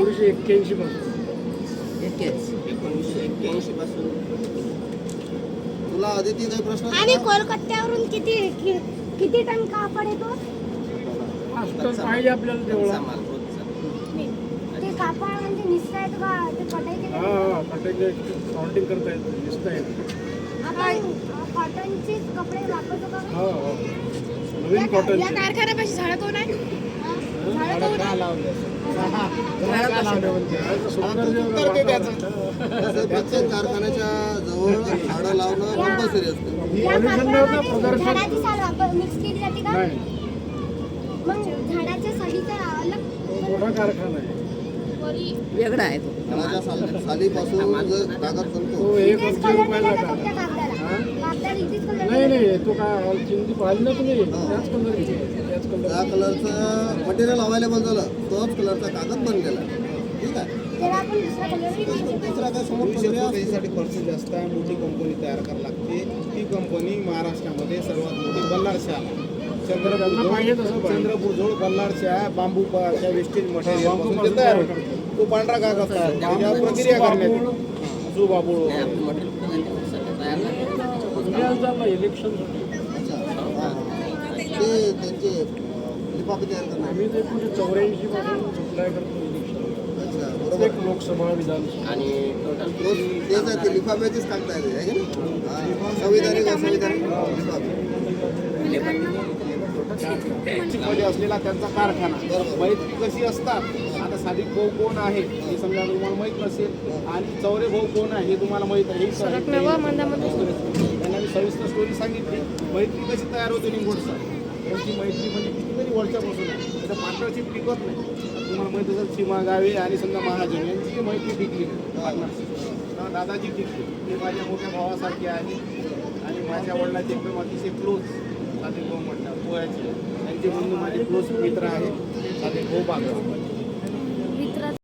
एकोणीसशे एक्क्याऐंशी पासून. एक्क्याऐंशी एकोणीसशे एक्क्याऐंशी पासून. तुला आदिती काही प्रश्न आणि? कोलकात्यावरून किती कि- किती टन कापड येतो? पाच टन पाहिजे आपल्याला तेवढा. ते कापड म्हणजे निसता येतो का? ते हा काउंटिंग करता येतं येतं कॉटनचेच कपडे वापरतो का हा हा. नवीन कॉटन या कारखान्यापाशी झाडं कोण आहे झाडं कोण आहे तसं प्रत्येक कारखान्याच्या जवळ झाडं लावणं कंपल्सरी असतं वेगळा आहे तो. सालीपासून जर कागद बनतो तो एक त्या नाही नाही तो काय चिंदी पाहिली ना तुम्ही? त्याच कलर त्याच ज्या कलर कलरचं मटेरियल अवेलेबल झालं. तोच कलरचा कागद बनलेला आहे. ठीक आहे? दुसरा काय समोर असते. त्यासाठी खर्च जास्त आहे. मोठी कंपनी तयार करावी लागते. ती कंपनी महाराष्ट्रामध्ये सर्वात मोठी बल्लारशा त्यांना पाहिजे तसं पाहिजे. चंद्रपूर जवळ बल्लारशा बांबू च्या वेस्टेज मटेरियलपासून तयार तयार होतो तो पांढरा कागद. त्याच्यावर प्रक्रिया करण्यात येते. जुबाबूळ नाही आपलं मटेरियल इलेक्शन हा, हा. ते त्यांचे लिफाफे तयार करणार आम्ही ते पुढे चौऱ्याऐंशी पासून सप्लाय करतो इलेक्शन अच्छा बरोबर. प्रत्येक लोकसभा विधानसभा. आणि टोटल तोच तेच आहे ते लिफाफ्याचेच आहे ते, आहे हा. संविधानिक असंविधानिक लिफाफे मध्ये असलेला त्यांचा कारखाना. मैत्री कशी असतात? आता साधी भाऊ कोण आहे हे समजा तुम्हाला माहीत नसेल. आणि चौरे भाऊ कोण आहे हे तुम्हाला माहीत आहे. हे सविस्तर स्टोरी सांगितली. मैत्री कशी तयार होते निंगोडचा त्यांची मैत्री? म्हणजे कितीतरी वर्षापासून आहे. त्याचं पार्टनरशिप टिकत नाही. तुम्हाला माहिती असेल सीमा गावे आणि समजा महाजन यांची मैत्री टिकली. पार्टनरशिप दादाजी टिकली. ते माझ्या मोठ्या भावासारखे आहे. आणि माझ्या वडिलाचे एकदम अतिशय क्लोज साधे भाऊ म्हणतात. पोह्याचे त्यांचे बंधू माझे क्लोज मित्र आहेत. साधे भाऊ बागड